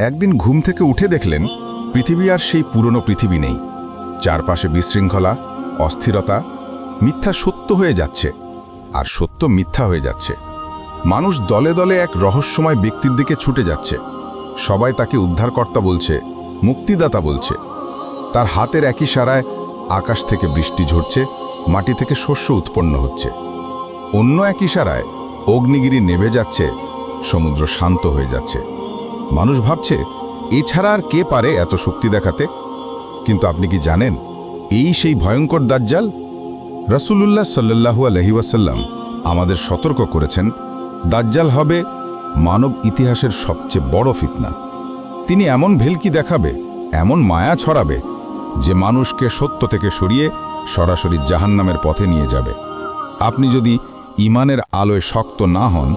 একদিন ঘুম থেকে উঠে দেখলেন পৃথিবী আর সেই পুরনো পৃথিবী নেই। চারপাশে বিশৃঙ্খলা, অস্থিরতা, মিথ্যা সত্য হয়ে যাচ্ছে আর সত্য মিথ্যা হয়ে যাচ্ছে। মানুষ দলে দলে এক রহস্যময় ব্যক্তির দিকে ছুটে যাচ্ছে। সবাই তাকে উদ্ধারকর্তা বলছে, মুক্তিদাতা বলছে। তার হাতের একই সারায় আকাশ থেকে বৃষ্টি ঝরছে, মাটি থেকে শস্য উৎপন্ন হচ্ছে। অন্য এক ইশারায় অগ্নিগিরি নেভে যাচ্ছে, সমুদ্র শান্ত হয়ে যাচ্ছে। মানুষ ভাবছে, এছাড়া আর কে পারে এত শক্তি দেখাতে? কিন্তু আপনি কি জানেন, এই সেই ভয়ঙ্কর দাজ্জাল? রসুলুল্লাহ সাল্লাহু আলহি ওয়াসাল্লাম আমাদের সতর্ক করেছেন, দাজ্জাল হবে মানব ইতিহাসের সবচেয়ে বড় ফিতনা। তিনি এমন ভেলকি দেখাবে, এমন মায়া ছড়াবে, যে মানুষকে সত্য থেকে সরিয়ে সরাসরি জাহান্নামের পথে নিয়ে যাবে। আপনি যদি ইমানের আলোয় শক্ত না হন,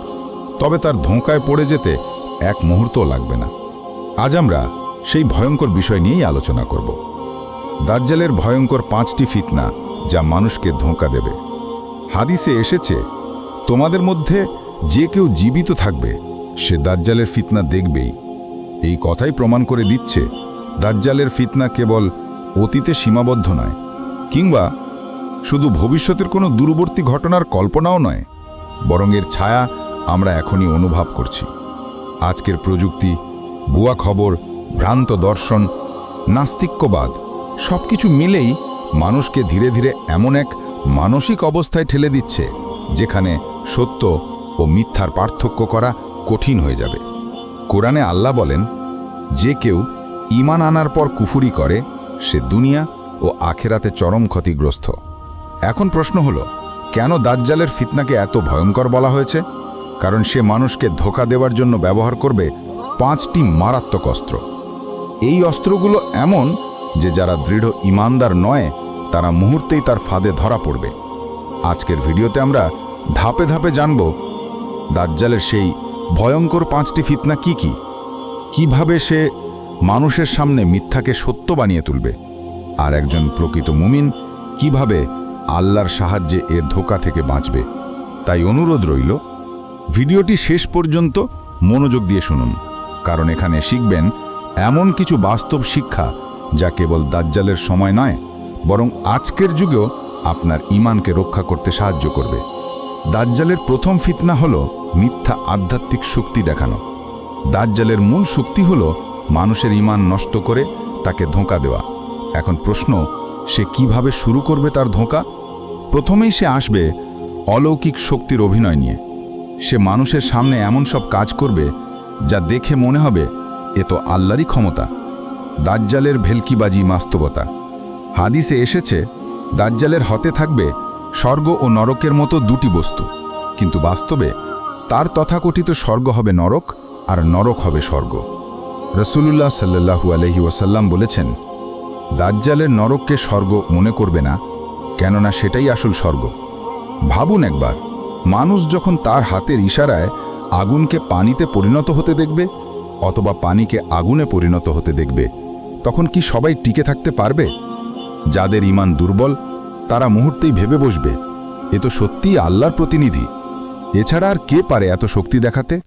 তবে তার ধোঁকায় পড়ে যেতে এক মুহূর্তও লাগবে না। আজ আমরা সেই ভয়ঙ্কর বিষয় নিয়েই আলোচনা করব। দাজ্জালের ভয়ঙ্কর পাঁচটি ফিতনা যা মানুষকে ধোঁকা দেবে। হাদিসে এসেছে, তোমাদের মধ্যে যে কেউ জীবিত থাকবে, সে দাজ্জালের ফিতনা দেখবেই। এই কথাই প্রমাণ করে দিচ্ছে, দাজ্জালের ফিতনা কেবল অতীতে সীমাবদ্ধ নয়, কিংবা শুধু ভবিষ্যতের কোনো দূরবর্তী ঘটনার কল্পনাও নয়, বরং এর ছায়া আমরা এখনই অনুভব করছি। আজকের প্রযুক্তি, ভুয়া খবর, ভ্রান্ত দর্শন, নাস্তিক্যবাদ সব কিছু মিলেই মানুষকে ধীরে ধীরে এমন এক মানসিক অবস্থায় ঠেলে দিচ্ছে, যেখানে সত্য ও মিথ্যার পার্থক্য করা কঠিন হয়ে যাবে। কোরআনে আল্লাহ বলেন, যে কেউ ইমান আনার পর কুফুরি করে, সে দুনিয়া ও আখেরাতে চরম ক্ষতিগ্রস্ত। এখন প্রশ্ন হলো, কেন দাজ্জালের ফিতনাকে এত ভয়ঙ্কর বলা হয়েছে? কারণ সে মানুষকে ধোকা দেওয়ার জন্য ব্যবহার করবে পাঁচটি মারাত্মক অস্ত্র। এই অস্ত্রগুলো এমন যে যারা দৃঢ় ইমানদার নয়, তারা মুহূর্তেই তার ফাঁদে ধরা পড়বে। আজকের ভিডিওতে আমরা ধাপে ধাপে জানব, দাজ্জালের সেই ভয়ঙ্কর পাঁচটি ফিতনা কি কি? কীভাবে সে মানুষের সামনে মিথ্যাকে সত্য বানিয়ে তুলবে? আর একজন প্রকৃত মুমিন কীভাবে আল্লাহর সাহায্যে এ ধোকা থেকে বাঁচবে? তাই অনুরোধ রইল ভিডিওটি শেষ পর্যন্ত মনোযোগ দিয়ে শুনুন, কারণ এখানে শিখবেন এমন কিছু বাস্তব শিক্ষা যা কেবল দাজ্জালের সময় নয়, বরং আজকের যুগেও আপনার ইমানকে রক্ষা করতে সাহায্য করবে। দাজ্জালের প্রথম ফিতনা হল মিথ্যা আধ্যাত্মিক শক্তি দেখানো। দাজ্জালের মূল শক্তি হল মানুষের ইমান নষ্ট করে তাকে ধোঁকা দেওয়া। এখন প্রশ্ন, সে কীভাবে শুরু করবে তার ধোঁকা? প্রথমেই সে আসবে অলৌকিক শক্তির অভিনয় নিয়ে। সে মানুষের সামনে এমন সব কাজ করবে, যা দেখে মনে হবে এ তো আল্লাহরই ক্ষমতা। দাজ্জালের ভেলকিবাজি মাস্তবতা হাদিসে এসেছে, দাজ্জালের হতে থাকবে স্বর্গ ও নরকের মতো দুটি বস্তু, কিন্তু বাস্তবে তার তথাকথিত স্বর্গ হবে নরক আর নরক হবে স্বর্গ। রসুল্লাহ সাল্লাহু আলহি ওয়াসাল্লাম বলেছেন, দাজ্জালের নরককে স্বর্গ মনে করবে না, কেননা সেটাই আসল স্বর্গ। ভাবুন একবার মানুষ যখন তার হাতের ইশারায় আগুনকে পানিতে পরিণত হতে দেখবে, অথবা পানিকে আগুনে পরিণত হতে দেখবে, তখন কি সবাই টিকে থাকতে পারবে? যাদের ইমান দুর্বল, তারা মুহূর্তেই ভেবে বসবে, এ তো সত্যিই আল্লাহর প্রতিনিধি। এছাড়া আর কে পারে এত শক্তি দেখাতে?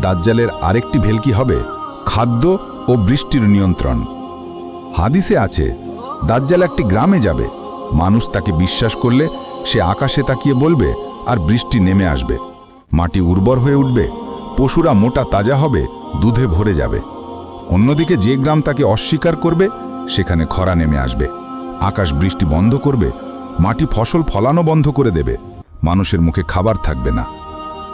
দাজ্জালের আরেকটি ভেলকি হবে খাদ্য ও বৃষ্টির নিয়ন্ত্রণ। হাদিসে আছে, দাজ্জাল একটি গ্রামে যাবে, মানুষ তাকে বিশ্বাস করলে সে আকাশে তাকিয়ে বলবে আর বৃষ্টি নেমে আসবে। মাটি উর্বর হয়ে উঠবে, পশুরা মোটা তাজা হবে, দুধে ভরে যাবে। অন্যদিকে যে গ্রাম তাকে অস্বীকার করবে, সেখানে খরা নেমে আসবে। আকাশ বৃষ্টি বন্ধ করবে, মাটি ফসল ফলানো বন্ধ করে দেবে। মানুষের মুখে খাবার থাকবে না।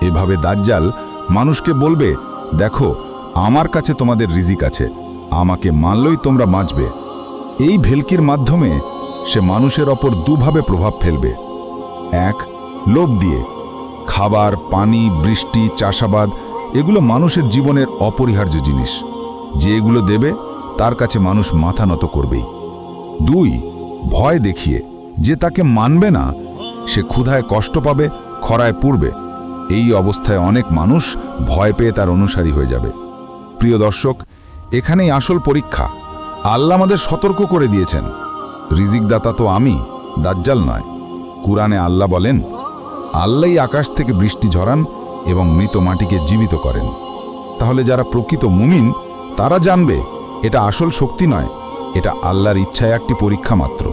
এভাবে দাজ্জাল মানুষকে বলবে, দেখো, আমার কাছে তোমাদের রিজিক আছে, আমাকে মানলই তোমরা বাঁচবে। এই ভেলকির মাধ্যমে সে মানুষের ওপর দুভাবে প্রভাব ফেলবে। এক লোভ দিয়ে। খাবার, পানি, বৃষ্টি, চাষাবাদ, এগুলো মানুষের জীবনের অপরিহার্য জিনিস। যে এগুলো দেবে, তার কাছে মানুষ মাথা নত করবেই। দুই, ভয় দেখিয়ে, যে তাকে মানবে না, সে ক্ষুধায় কষ্ট পাবে, খরায় পড়বে। এই অবস্থায় অনেক মানুষ ভয় পেয়ে তার অনুসারী হয়ে যাবে। প্রিয় দর্শক, এখানেই আসল পরীক্ষা। আল্লাহ আমাদের সতর্ক করে দিয়েছেন। রিজিকদাতা তো আমি, দাজ্জাল নয়। কুরআনে আল্লাহ বলেন আল্লাহই আকাশ থেকে বৃষ্টি ঝরান এবং মৃত মাটিকে জীবিত করেন। তাহলে যারা প্রকৃত মুমিন, তারা জানবে এটা আসল শক্তি নয়, এটা আল্লাহর ইচ্ছায় একটি পরীক্ষা মাত্র।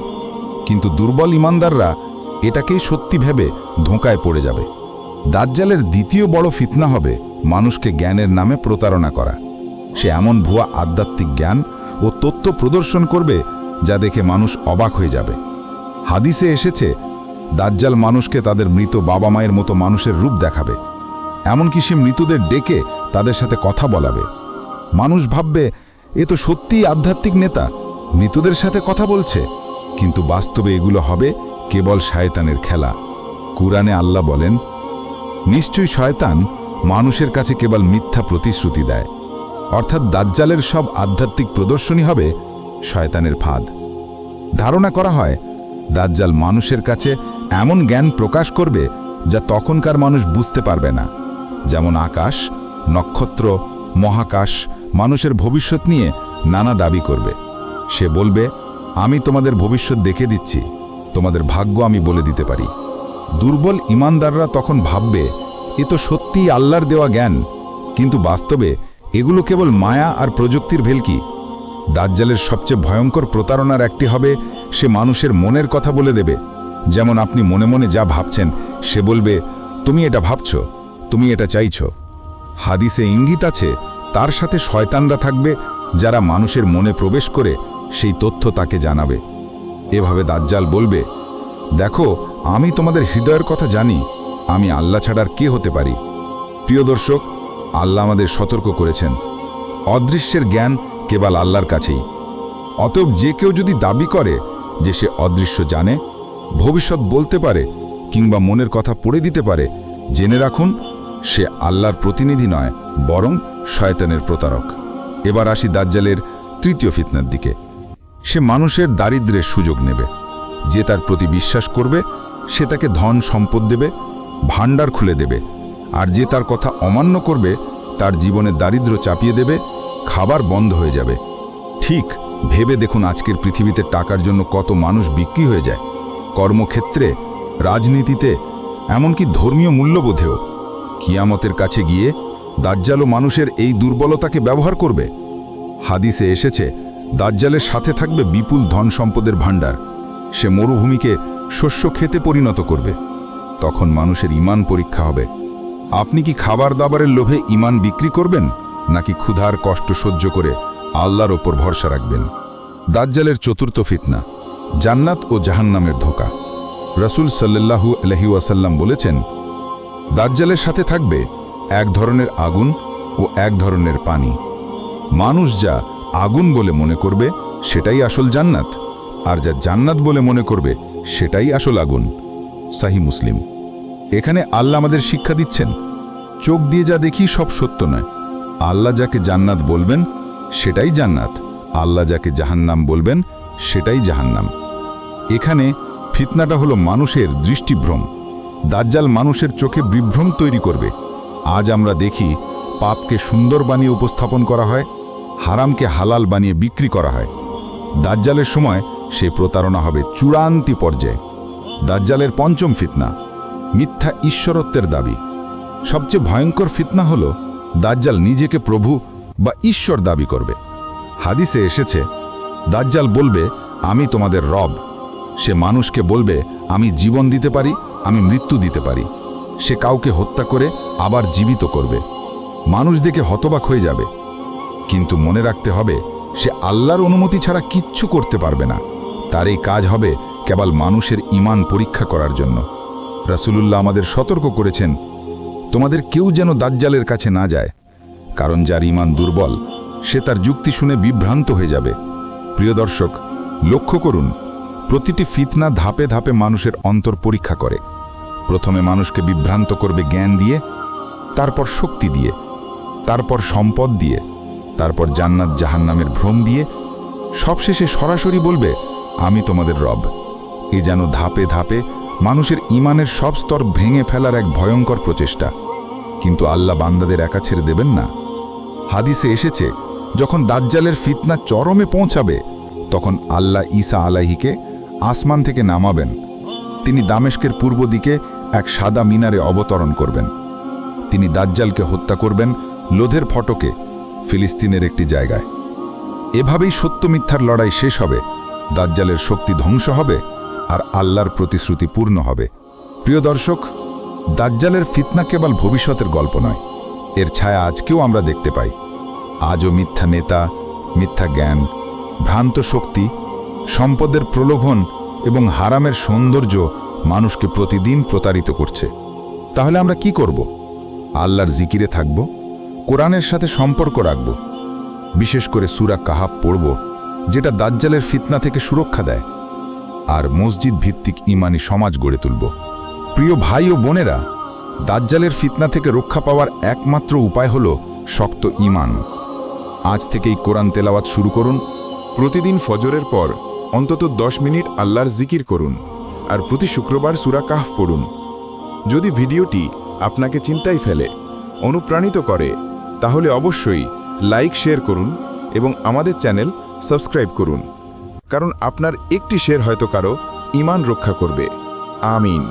কিন্তু দুর্বল ইমানদাররা এটাকেই সত্যি ভেবে ধোঁকায় পড়ে যাবে। দাজ্জালের দ্বিতীয় বড় ফিতনা হবে মানুষকে জ্ঞানের নামে প্রতারণা করা। সে এমন ভুয়া আধ্যাত্মিক জ্ঞান ও তথ্য প্রদর্শন করবে যা দেখে মানুষ অবাক হয়ে যাবে। হাদিসে এসেছে দাজ্জাল মানুষকে তাদের মৃত বাবা মায়ের মতো মানুষের রূপ দেখাবে। এমনকি সে মৃতদের ডেকে তাদের সাথে কথা বলাবে। মানুষ ভাববে, এ তো সত্যিই আধ্যাত্মিক নেতা, মৃতদের সাথে কথা বলছে। কিন্তু বাস্তবে এগুলো হবে কেবল শায়তানের খেলা। কুরআনে আল্লাহ বলেন, নিশ্চয়ই শয়তান মানুষের কাছে কেবল মিথ্যা প্রতিশ্রুতি দেয়। অর্থাৎ দাজ্জালের সব আধ্যাত্মিক প্রদর্শনী হবে শয়তানের ফাঁদ। ধারণা করা হয়, দাজ্জাল মানুষের কাছে এমন জ্ঞান প্রকাশ করবে যা তখনকার মানুষ বুঝতে পারবে না। যেমন আকাশ, নক্ষত্র, মহাকাশ মানুষের ভবিষ্যৎ নিয়ে নানা দাবি করবে। সে বলবে, আমি তোমাদের ভবিষ্যৎ দেখে দিচ্ছি। তোমাদের ভাগ্য আমি বলে দিতে পারি। দুর্বল ইমানদাররা তখন ভাববে, এ তো সত্যিই আল্লাহর দেওয়া জ্ঞান। কিন্তু বাস্তবে এগুলো কেবল মায়া আর প্রযুক্তির ভেলকি। দাজ্জালের সবচেয়ে ভয়ঙ্কর প্রতারণার একটি হবে, সে মানুষের মনের কথা বলে দেবে। যেমন আপনি মনে মনে যা ভাবছেন, সে বলবে, তুমি এটা ভাবছ, তুমি এটা চাইছ। হাদিসে ইঙ্গিত আছে, তার সাথে শয়তানরা থাকবে, যারা মানুষের মনে প্রবেশ করে সেই তথ্য তাকে জানাবে। এভাবে দাজ্জাল বলবে, দেখো, আমি তোমাদের হৃদয়ের কথা জানি, আমি আল্লাহ ছাড়ার কে হতে পারি? প্রিয় দর্শক, আল্লাহ আমাদের সতর্ক করেছেন। অদৃশ্যের জ্ঞান কেবল আল্লাহর কাছেই। অতএব যে কেউ যদি দাবি করে যে সে অদৃশ্য জানে ভবিষ্যৎ বলতে পারে কিংবা মনের কথা পড়ে দিতে পারে, জেনে রাখুন, সে আল্লাহর প্রতিনিধি নয়, বরং শয়তানের প্রতারক। এবার আসি দাজ্জালের তৃতীয় ফিতনার দিকে। সে মানুষের দারিদ্র্যের সুযোগ নেবে। যে তার প্রতি বিশ্বাস করবে, সে তাকে ধন সম্পদ দেবে, ভাণ্ডার খুলে দেবে। আর যে তার কথা অমান্য করবে, তার জীবনে দারিদ্র্য চাপিয়ে দেবে, খাবার বন্ধ হয়ে যাবে। ঠিক, ভেবে দেখুন আজকের পৃথিবীতে টাকার জন্য কত মানুষ বিক্রি হয়ে যায়। কর্মক্ষেত্রে, রাজনীতিতে, এমনকি ধর্মীয় মূল্যবোধেও, কিয়ামতের কাছে গিয়ে দাজ্জালও মানুষের এই দুর্বলতাকে ব্যবহার করবে। হাদিসে এসেছে, দাজ্জালের সাথে থাকবে বিপুল ধন সম্পদের ভাণ্ডার। সে মরুভূমিকে শস্য খেতে পরিণত করবে। তখন মানুষের ইমান পরীক্ষা হবে। আপনি কি খাবার দাবারের লোভে ইমান বিক্রি করবেন, নাকি ক্ষুধার কষ্ট সহ্য করে আল্লাহর ওপর ভরসা রাখবেন? দাজ্জালের চতুর্থ ফিতনা। জান্নাত ও জাহান্নামের ধোকা। রসুল সাল্লাল্লাহু আলহি ওয়াসাল্লাম বলেছেন, দাজ্জালের সাথে থাকবে এক ধরনের আগুন ও এক ধরনের পানি। মানুষ যা আগুন বলে মনে করবে, সেটাই আসল জান্নাত, আর যা জান্নাত বলে মনে করবে, সেটাই আসল আগুন। সাহি মুসলিম। এখানে আল্লাহ আমাদের শিক্ষা দিচ্ছেন, চোখ দিয়ে যা দেখি সব সত্য নয়। আল্লাহ যাকে জান্নাত বলবেন, সেটাই জান্নাত। আল্লাহ যাকে জাহান্নাম বলবেন, সেটাই জাহান্নাম। এখানে ফিতনাটা হলো মানুষের দৃষ্টিভ্রম। দাজ্জাল মানুষের চোখে বিভ্রম তৈরি করবে। আজ আমরা দেখি পাপকে সুন্দর বানিয়ে উপস্থাপন করা হয়, হারামকে হালাল বানিয়ে বিক্রি করা হয়। দাজ্জালের সময় সে প্রতারণা হবে চূড়ান্তি পর্যায়ে। দাজ্জালের পঞ্চম ফিতনা, মিথ্যা ঈশ্বরত্বের দাবি। সবচেয়ে ভয়ঙ্কর ফিতনা হল দাজ্জাল নিজেকে প্রভু বা ঈশ্বর দাবি করবে। হাদিসে এসেছে, দাজ্জাল বলবে, আমি তোমাদের রব। সে মানুষকে বলবে, আমি জীবন দিতে পারি, আমি মৃত্যু দিতে পারি। সে কাউকে হত্যা করে আবার জীবিত করবে। মানুষ দেখে হতবাক হয়ে যাবে। কিন্তু মনে রাখতে হবে, সে আল্লাহর অনুমতি ছাড়া কিচ্ছু করতে পারবে না। তার এই কাজ হবে কেবল মানুষের ইমান পরীক্ষা করার জন্য। রাসুলুল্লাহ আমাদের সতর্ক করেছেন, তোমাদের কেউ যেন দাজ্জালের কাছে না যায়। কারণ যার ইমান দুর্বল, সে তার যুক্তি শুনে বিভ্রান্ত হয়ে যাবে। প্রিয় দর্শক, লক্ষ্য করুন প্রতিটি ফিতনা ধাপে ধাপে মানুষের অন্তর পরীক্ষা করে। প্রথমে মানুষকে বিভ্রান্ত করবে জ্ঞান দিয়ে, তারপর শক্তি দিয়ে, তারপর সম্পদ দিয়ে, তারপর জান্নাত জাহান্নামের ভ্রম দিয়ে, সবশেষে সরাসরি বলবে, আমি তোমাদের রব। এ যেন ধাপে ধাপে মানুষের ইমানের সব স্তর ভেঙে ফেলার এক ভয়ঙ্কর প্রচেষ্টা। কিন্তু আল্লাহ বান্দাদের একা ছেড়ে দেবেন না। হাদিসে এসেছে, যখন দাজ্জালের ফিতনা চরমে পৌঁছাবে, তখন আল্লাহ ঈসা আলাহিকে আসমান থেকে নামাবেন। তিনি দামেশকের পূর্ব দিকে এক সাদা মিনারে অবতরণ করবেন। তিনি দাজ্জালকে হত্যা করবেন লোধের ফটকে ফিলিস্তিনের একটি জায়গায়। এভাবেই সত্য মিথ্যার লড়াই শেষ হবে, দাজ্জালের শক্তি ধ্বংস হবে আর আল্লাহর প্রতিশ্রুতি পূর্ণ হবে। প্রিয় দর্শক, দাজ্জালের ফিতনা কেবল ভবিষ্যতের গল্প নয়, এর ছায়া আজকেও আমরা দেখতে পাই। আজও মিথ্যা নেতা, মিথ্যা জ্ঞান, ভ্রান্ত শক্তি সম্পদের প্রলোভন এবং হারামের সৌন্দর্য মানুষকে প্রতিদিন প্রতারিত করছে। তাহলে আমরা কি করব? আল্লাহর জিকিরে থাকব? কোরআনের সাথে সম্পর্ক রাখব? বিশেষ করে সুরা কাহাব পড়ব, যেটা দাজ্জালের ফিতনা থেকে সুরক্ষা দেয়। আর মসজিদ ভিত্তিক ইমানি সমাজ গড়ে তুলব। প্রিয় ভাই ও বোনেরা, দাজ্জালের ফিতনা থেকে রক্ষা পাওয়ার একমাত্র উপায় হল শক্ত ইমান আজ থেকেই কোরআন তেলাওয়াত শুরু করুন। প্রতিদিন ফজরের পর অন্তত দশ মিনিট আল্লাহর জিকির করুন আর প্রতি শুক্রবার সুরা কাহফ পড়ুন। যদি ভিডিওটি আপনাকে চিন্তায় ফেলে, অনুপ্রাণিত করে, তাহলে অবশ্যই লাইক, শেয়ার করুন এবং আমাদের চ্যানেল সাবস্ক্রাইব করুন। কারণ আপনার একটি শেয়ার হয়তো কারও ইমান রক্ষা করবে। আমিন।